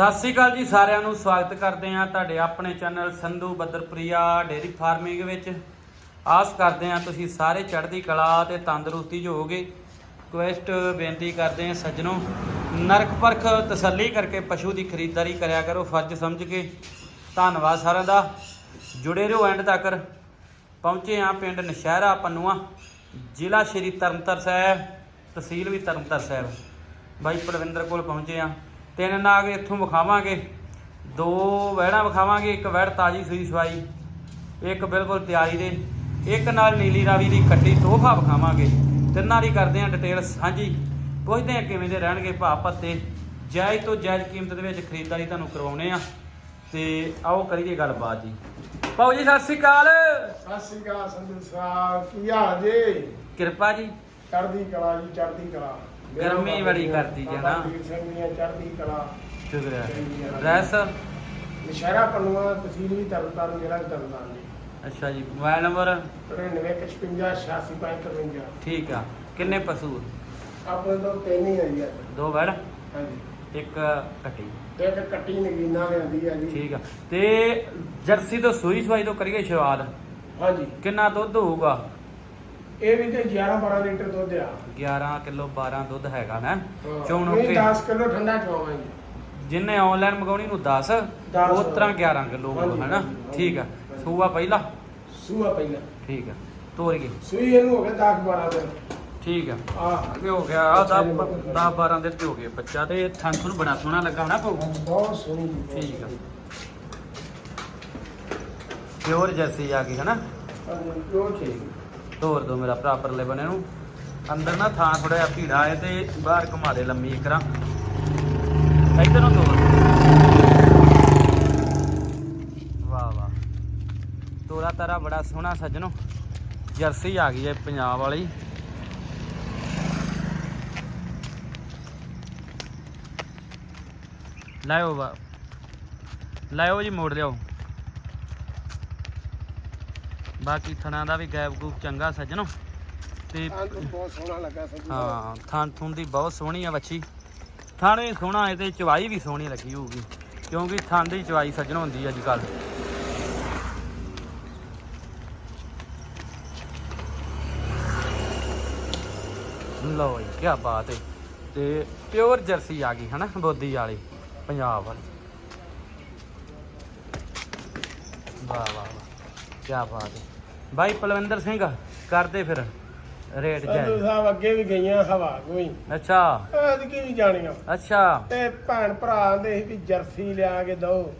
ਸਤਿ ਸ੍ਰੀ ਅਕਾਲ ਜੀ, ਸਾਰਿਆਂ ਨੂੰ ਸਵਾਗਤ ਕਰਦੇ ਹਾਂ ਤੁਹਾਡੇ ਆਪਣੇ channel Sandhu Badarpriya dairy farming ਵਿੱਚ। ਆਸ ਕਰਦੇ ਹਾਂ ਤੁਸੀਂ ਸਾਰੇ ਚੜ੍ਹਦੀ ਕਲਾ ਤੇ ਤੰਦਰੁਸਤੀ 'ਚ ਹੋਵੋਗੇ। ਕੁਐਸਟ ਬੇਨਤੀ ਕਰਦੇ ਹਾਂ ਸੱਜਣੋ, ਨਰਕ ਪਰਖ ਤਸੱਲੀ ਕਰਕੇ ਪਸ਼ੂ ਦੀ ਖਰੀਦਦਾਰੀ ਕਰਿਆ ਕਰੋ, ਫਰਜ਼ ਸਮਝ ਕੇ। ਧੰਨਵਾਦ ਸਾਰਿਆਂ ਦਾ। ਜੁੜੇ ਰਹੋ ਐਂਡ ਤੱਕ। ਪਹੁੰਚੇ ਹਾਂ ਪਿੰਡ ਨਸ਼ਹਿਰਾ ਪੰਨੂਆ, ਜ਼ਿਲ੍ਹਾ ਸ਼੍ਰੀ ਤਰਨਤਾਰਨ ਸਾਹਿਬ, ਤਹਿਸੀਲ ਵੀ ਤਰਨਤਾਰਨ ਸਾਹਿਬ। ਬਾਈ ਪਰਵਿੰਦਰ ਕੋਲ ਪਹੁੰਚੇ ਆ ਤਿੰਨ ਨਾਗ ਇੱਥੋਂ ਵਿਖਾਵਾਂਗੇ ਦੋ ਵਹਿੜਾਂ ਵਿਖਾਵਾਂਗੇ ਇੱਕ ਵਹਿੜ ਤਾਜੀ ਸੂਈ ਸਵਾਈ ਇੱਕ ਬਿਲਕੁਲ ਤਿਆਰੀ ਦੇ ਇੱਕ ਨਾਲ ਨੀਲੀ ਰਾਵੀ ਦੀ ਕੱਟੀ ਤੋਹਫਾ ਵਿਖਾਵਾਂਗੇ। ਤਿੰਨਾਂ ਦੀ ਕਰਦੇ ਆ ਡਿਟੇਲ ਸਾਂਝੀ। ਪੁੱਛਦੇ ਆ ਕਿਵੇਂ ਦੇ ਰਹਿਣਗੇ ਭਾਅ ਪੱਤੇ। ਜਾਇਜ਼ ਤੋਂ ਜਾਇਜ਼ ਕੀਮਤ ਦੇ ਵਿੱਚ ਖਰੀਦਦਾਰੀ ਤੁਹਾਨੂੰ ਕਰਵਾਉਣੇ ਆ। ਤੇ ਆਓ ਕਰੀਏ ਗੱਲਬਾਤ ਜੀ। ਪਾਉ ਜੀ ਸਤਿ ਸ੍ਰੀ ਅਕਾਲ। ਸਤਿ ਸ੍ਰੀ ਅਕਾਲ ਸੰਧੂ ਸਾਹਿਬ ਕੀ ਹਾਲ ਜੀ? ਕਿਰਪਾ ਜੀ। ਚੜ੍ਹਦੀ ਕਲਾ ਜੀ ਚੜ੍ਹਦੀ ਕਲਾ। ਗਰਮੀ ਬੜੀ ਕਰਦੀ ਜੀ ਨਾ। ਵੀਰ ਸਿੰਘ ਦੀਆਂ ਚੜ੍ਹਦੀ ਕਲਾ। ਸ਼ੁਕਰੀਆ। ਰੈਸ ਨਸ਼ਹਿਰਾ ਪੰਨੂਆ ਤਹਿਸੀਲ ਵੀ ਤਰਨਤਾਰਨ ਜ਼ਿਲ੍ਹਾ ਵੀ ਤਰਨਤਾਰਨ ਜੀ। ਅੱਛਾ ਜੀ ਮੋਬਾਈਲ ਨੰਬਰ? 9955 ਠੀਕ ਆ। ਕਿੰਨੇ ਪਸ਼ੂ ਆਪਣੇ ਤੋਂ ਤਿੰਨ ਹੀ ਆ ਜੀ ਅੱਜ। ਦੋ ਵੜ? ਹਾਂਜੀ। ਇੱਕ ਕੱਟੀ। ਇੱਕ ਕੱਟੀ ਨਗੀਨਾ ਲਿਆਂਦੀ ਆ ਜੀ। ਠੀਕ ਆ। ਤੇ ਜਰਸੀ ਤੋਂ ਸੂਈ ਸਵਾਈ ਤੋਂ ਕਰੀਏ ਸ਼ੁਰੂਆਤ? ਹਾਂਜੀ। ਕਿੰਨਾ ਦੁੱਧ ਹੋਊਗਾ? ਇਹ ਵੀ ਤੇ 11 12 ਲੀਟਰ ਦੁੱਧ ਆ। 11 ਕਿਲੋ 12 ਦੁੱਧ ਹੈਗਾ ਨਾ। ਚੋਣ ਓਕੇ। 10 ਕਿਲੋ ਠੰਡਾ ਚਵਾਵਾਂ ਜੀ ਜਿੰਨੇ ਆਨਲਾਈਨ ਮੰਗਾਉਣੀ ਨੂੰ 10 ਦਸ। ਉਹ ਤਰ੍ਹਾਂ 11 ਕਿਲੋ ਹੈਨਾ? ਠੀਕ ਆ। ਸੂਆ ਪਹਿਲਾ? ਸੂਆ ਪਹਿਲਾਂ। ਠੀਕ ਆ। ਤੋਰੀਏ ਸੂਈ ਇਹਨੂੰ ਹੋ ਗਿਆ 10 12 ਦਿਨ। ਠੀਕ ਆ। ਆ। ਅੱਗੇ ਹੋ ਗਿਆ ਆ 10 12 ਦੇ। ਤੇ ਹੋ ਗਏ ਬੱਚਾ ਤੇ। ਥਣ ਥਣ ਬੜਾ ਸੋਹਣਾ ਲੱਗਾ ਹੋਣਾ ਬਹੁਤ ਸੋਹਣੀ ਠੀਕ ਆ। ਪਿਓਰ ਜਰਸੀ ਆ ਗਈ ਹਨਾ? ਪਿਓਰ ਠੀਕ ਤੋਰ ਦੋ ਮੇਰਾ ਭਰਾ ਪਰਲੇ ਬਣੇ ਨੂੰ। ਅੰਦਰ ਨਾ ਥਾਂ ਥੋੜਾ ਜਿਹਾ ਭੀੜਾ ਹੈ ਤੇ ਬਾਹਰ ਘੁਮਾ ਦੇ ਲੰਮੀ ਇਕਰਾ ਇੱਧਰ ਨੂੰ ਤੋਰ। ਵਾਹ ਵਾਹ। ਤੋਰਾ ਤਾਰਾ ਬੜਾ ਸੋਹਣਾ ਸੱਜਣੋ। ਜਰਸੀ ਆ ਗਈ ਹੈ ਪੰਜਾਬ ਵਾਲੀ। ਲਾਇਓ ਵਾ। ਲਾਇਓ ਜੀ, ਮੋੜ ਲਿਓ ਬਾਕੀ ਥਣਾ ਦਾ ਵੀ ਗੈਪ ਗੂਪ ਚੰਗਾ ਸੱਜਣੋ। ਤੇ ਬਹੁਤ ਸੋਹਣਾ ਲੱਗਾ ਹਾਂ ਥਣ ਥੁਣ ਦੀ ਬਹੁਤ ਸੋਹਣੀ ਆ ਵੱਛੀ। ਥਣ ਸੋਹਣਾ ਹੈ ਤੇ ਚਵਾਈ ਵੀ ਸੋਹਣੀ ਲੱਗੀ ਹੋਊਗੀ ਕਿਉਂਕਿ ਥਣ ਦੀ ਚਵਾਈ ਸੱਜਣ ਹੁੰਦੀ ਅੱਜ ਕੱਲ ਲਓ ਜੀ ਕੀ ਬਾਤ ਹੈ ਤੇ ਪਿਓਰ ਜਰਸੀ ਆ ਗਈ ਹਨਾ ਬੋਦੀ ਵਾਲੀ ਪੰਜਾਬ ਵਾਲੀ। ਵਾਹ ਵਾਹ। ਕੀ ਬਾਤ ਹੈ। ਬਾਈ ਪਲਵਿੰਦਰ ਸਿੰਘ ਕਰਦੇ ਫਿਰ ਰੇਟ ਸੰਧੂ ਜਾਇਜ਼। ਸਾਹਿਬ ਅੱਗੇ ਵੀ ਗਈਆਂ ਹਵਾ ਕੋਈ। ਅੱਛਾ। ਐਤਕੀ ਵੀ ਜਾਣੀਆਂ। ਅੱਛਾ। ਤੇ ਭੈਣ ਭਰਾ ਦੇ ਸੀ ਵੀ ਜਰਸੀ ਲਿਆ ਕੇ ਦੋ।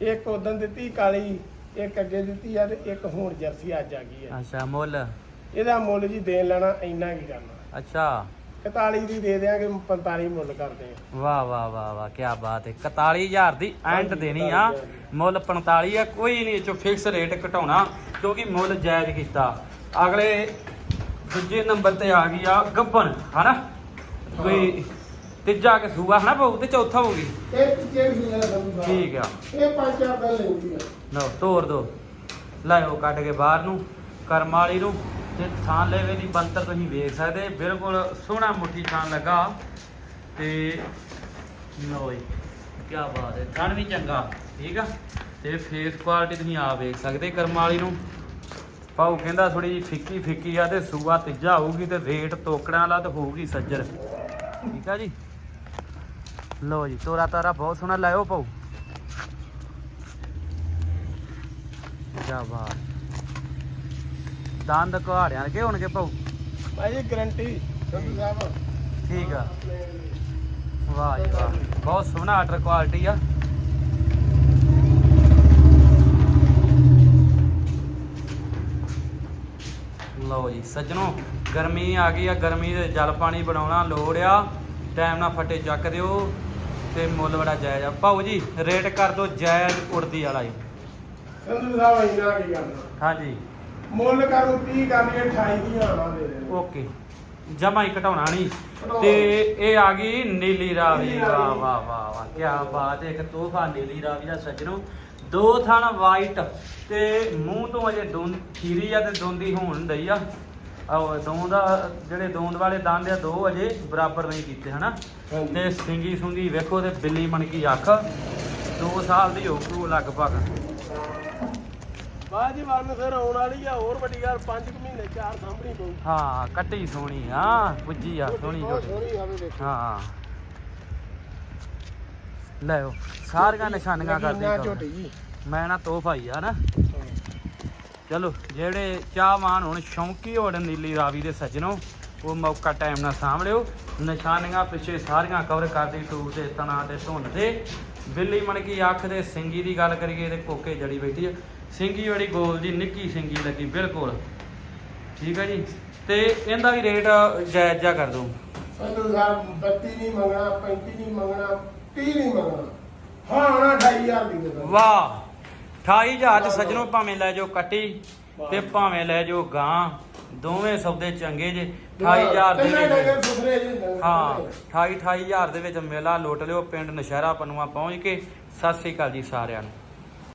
ਇੱਕ ਉਦੋਂ ਦਿੱਤੀ ਕਾਲੀ ਇੱਕ ਅੱਗੇ ਦਿੱਤੀ ਆ ਤੇ ਇੱਕ ਹੁਣ ਜਰਸੀ ਅੱਜ ਆ ਗਈ ਆ। ਅੱਛਾ ਮੁੱਲ? ਇਹਦਾ ਮੁੱਲ ਜੀ ਦੇਣ ਲੈਣਾ ਇੰਨਾ ਕੀ ਕਰਨਾ। ਅੱਛਾ। 41 ਦੀ ਦੇ ਦਿਆਂਗੇ 45 ਮੁੱਲ ਕਰਦੇ ਆ। ਵਾਹ ਵਾਹ ਵਾਹ ਵਾਹ ਕੀ ਬਾਤ ਹੈ। 41000 ਦੀ ਹਾਂਜੀ, ਦੇਣੀ ਆ। 41,000 ਮੁੱਲ 45 ਆ ਕੋਈ ਨਹੀਂ ਇਹ ਚੋਂ ਫਿਕਸ ਰੇਟ ਘਟਾਉਣਾ ਕਿਉਂਕਿ ਮੁੱਲ ਜਾਇਜ਼ ਕੀਤਾ। ਅਗਲੇ ਦੂਜੇ ਨੰਬਰ ਤੇ ਆ ਗਈ ਆ ਗੱਬਨ ਹਨਾ? ਕੋਈ ਤੀਜਾ ਕਿ ਸੂਆ ਹਨਾ ਬਹੁ ਤੇ ਚੌਥਾ ਹੋਊਗੀ ਇਹ ਕਿੱਥੇ ਵੀ ਜਿਹੜਾ ਸੰਧੂ ਸਾਹਿਬ ਠੀਕ ਆ। ਇਹ ਪੰਜ ਚਾਰ ਦਿਨ ਲੈਂਦੀ ਆ। ਲਓ ਤੋਰ ਦੋ। ਲਾਇਓ ਕੱਢ ਕੇ ਬਾਹਰ ਨੂੰ ਕਰਮ ਵਾਲੀ ਨੂੰ। ਤੇ ਥਾਂ ਲੈਵੇ ਦੀ ਬੰਤਰ ਤੁਸੀਂ ਵੇਖ ਸਕਦੇ, ਬਿਲਕੁਲ ਸੋਹਣਾ ਮੁੱਠੀ ਥਾਂ ਲੱਗਾ। ਤੇ ਲੋ ਜੀ ਕੀ ਬਾਤ ਹੈ, ਥਣ ਵੀ ਚੰਗਾ, ਠੀਕ ਆ? ਤੇ ਫੇਸ ਕੁਆਲਿਟੀ ਤੁਸੀਂ ਆਪ ਵੇਖ ਸਕਦੇ ਕਰਮ ਵਾਲੀ ਨੂੰ। ਪਾਉ ਕਹਿੰਦਾ ਥੋੜੀ ਜਿਹੀ ਫਿੱਕੀ ਫਿੱਕੀ ਆ ਤੇ ਸੂਆ ਤੀਜਾ ਹੋਊਗੀ ਤੇ ਰੇਟ ਤੋਕੜਾਂ ਵਾਲਾ ਤੇ ਹੋਊਗੀ ਸੱਜਰ। ਠੀਕ ਆ ਜੀ? ਲੋ ਜੀ, ਤੋਰਾ ਤਾਰਾ ਬਹੁਤ ਸੋਹਣਾ ਲਾਇਓ ਪਾਉ ਕਿਆ ਬਾਤ ਦੰਦ ਕੁਹਾੜਿਆਂ ਕੇ ਹੋਣਗੇ ਭਾਊ? ਭਾਈ ਗਰੰਟੀ ਸੰਧੂ ਸਾਹਿਬ ਠੀਕ ਆ। ਵਾਹ ਜੀ ਵਾਹ। ਬਹੁਤ ਸੋਹਣਾ ਆਰਡਰ ਕੁਆਲਿਟੀ ਆ। ਲਓ ਜੀ ਸੱਜਣੋ ਗਰਮੀ ਆ ਗਈ ਆ ਗਰਮੀ ਦੇ ਜਲ ਪਾਣੀ ਬਣਾਉਣਾ ਲੋੜ ਆ। ਟਾਈਮ ਨਾਲ ਫੱਟੇ ਚੱਕ ਦਿਓ ਤੇ ਮੁੱਲ ਬੜਾ ਜਾਇਜ਼ ਆ। ਭਾਊ ਜੀ ਰੇਟ ਕਰ ਦਿਓ ਜਾਇਜ਼ ਉੜਦੀ ਵਾਲਾ ਜੀ। ਸੰਧੂ ਸਾਹਿਬ ਇੰਨਾ ਕੀ ਕਰਨਾ। ਹਾਂਜੀ। ਮੁੱਲ ਕਰੂ 30 ਕਰਨੀ 28 ਦੀਆਂ ਆਵਾਂ ਦੇ ਦੇ ਓਕੇ। ਜਮਾ ਹੀ ਘਟਾਉਣਾ ਨਹੀਂ। ਤੇ ਇਹ ਆ ਗਈ ਨੀਲੀ ਰਾਵੀ। ਵਾਹ। ਵਾਹ ਵਾਹ ਵਾਹ ਕੀ ਬਾਤ ਹੈ ਇੱਕ ਤੋਹਫਾ ਨੀਲੀ ਰਾਵੀ ਦਾ ਸੱਜਣੋ। ਦੋ ਥਣ ਵਾਈਟ ਤੇ ਮੂੰਹ ਤੋਂ ਅਜੇ ਦੁੰਦ ਖੀਰੀ ਆ ਤੇ ਦੁੰਦੀ ਹੋਣ ਡਈ ਆ। ਆਹ ਦੋਂ ਦਾ ਜਿਹੜੇ ਦੋਂਦ ਵਾਲੇ ਦੰਦ ਆ ਦੋ ਅਜੇ ਬਰਾਬਰ ਨਹੀਂ ਕੀਤੇ ਹਨਾ। ਤੇ ਸਿੰਗੀ ਸੁੰਗੀ ਵੇਖੋ ਤੇ ਬਿੱਲੀ ਮਣਕੀ ਅੱਖ। 2 ਸਾਲ ਦੀ ਹੋਊ ਲਗਭਗ। ਬਾਅਦ ਜੀ ਵਨ ਸਰ ਆਉਣ ਵਾਲੀ ਆ ਹੋਰ ਵੱਡੀ ਗੱਲ 5 ਮਹੀਨੇ ਚਾਰ ਸਾਂਭਣੀ ਪਊ ਹਾਂ ਕੱਟੀ ਸੋਹਣੀ ਆ ਪੁੱਜੀ ਆ ਸੋਹਣੀ ਬਹੁਤ ਝੋਟੀ ਸੋਹਣੀ ਆਵੇ ਦੇਖੋ ਹਾਂ। ਲੈਓ ਸਾਰੀਆਂ ਨਿਸ਼ਾਨੀਆਂ ਕਰਦੀ ਝੋਟੀ ਜੀ। ਮੈਂ ਨਾ ਤੋਹਫਾ ਹੀ ਆ ਨਾ। ਚਲੋ ਜਿਹੜੇ ਚਾਹਵਾਨ ਹੁਣ ਸ਼ੌਂਕੀ ਹੋਣ ਨੀਲੀ ਰਾਵੀ ਦੇ ਸੱਜਣੋ ਉਹ ਮੌਕਾ ਟਾਈਮ ਨਾਲ ਸਾਂਭ ਲਿਓ। ਨਿਸ਼ਾਨੀਆਂ ਪਿੱਛੇ ਸਾਰੀਆਂ ਕਵਰ ਕਰਦੀ ਟੂਬ ਤੇ ਤਣਾ ਤੇ ਧੁੰਨ ਤੇ ਬਿੱਲੀ ਮਣਕੀ ਅੱਖ ਦੇ ਸਿੰਗੀ ਦੀ ਗੱਲ ਕਰੀਏ ਤੇ ਕੋਕੇ ਜੜੀ ਬੈਠੀ ਆ। ਸਿੰਗੀ ਬੜੀ ਗੋਲ ਦੀ ਨਿੱਕੀ ਸਿੰਗੀ ਲੱਗੀ ਬਿਲਕੁਲ। ਠੀਕ ਹੈ ਜੀ? ਤੇ ਇਹਦਾ ਵੀ ਰੇਟ ਜਾਇਜ਼ ਜਾ ਕਰ ਦੋ ਸੰਧੂ ਸਾਹਿਬ 32 ਨਹੀਂ ਮੰਗਣਾ 35 ਨਹੀਂ ਮੰਗਣਾ 30 ਨਹੀਂ ਮੰਗਣਾ। ਹਾਂ ਨਾ 28000 ਦੀ ਦੇ ਦਾਂਗੇ। ਵਾਹ! 28000 ਚ ਸੱਜਣੋ ਭਾਵੇਂ ਲੈ ਜਾਓ ਕੱਟੀ ਤੇ ਭਾਵੇਂ ਲੈ ਜਾਓ ਗਾਂ। ਦੋਵੇਂ ਸੌਦੇ ਚੰਗੇ ਜੇ। 28000 ਦੇ ਵਿੱਚ ਜੀ ਹਾਂ ਸੁਥਰੇ। 28 28000 ਦੇ ਵਿੱਚ ਮੇਲਾ ਲੁੱਟ ਲਿਓ ਪਿੰਡ ਨਸ਼ਹਿਰਾ ਪਨੂਆ ਪਹੁੰਚ ਕੇ। ਸਤਿ ਸ੍ਰੀ ਅਕਾਲ ਜੀ ਸਾਰਿਆਂ ਨੂੰ।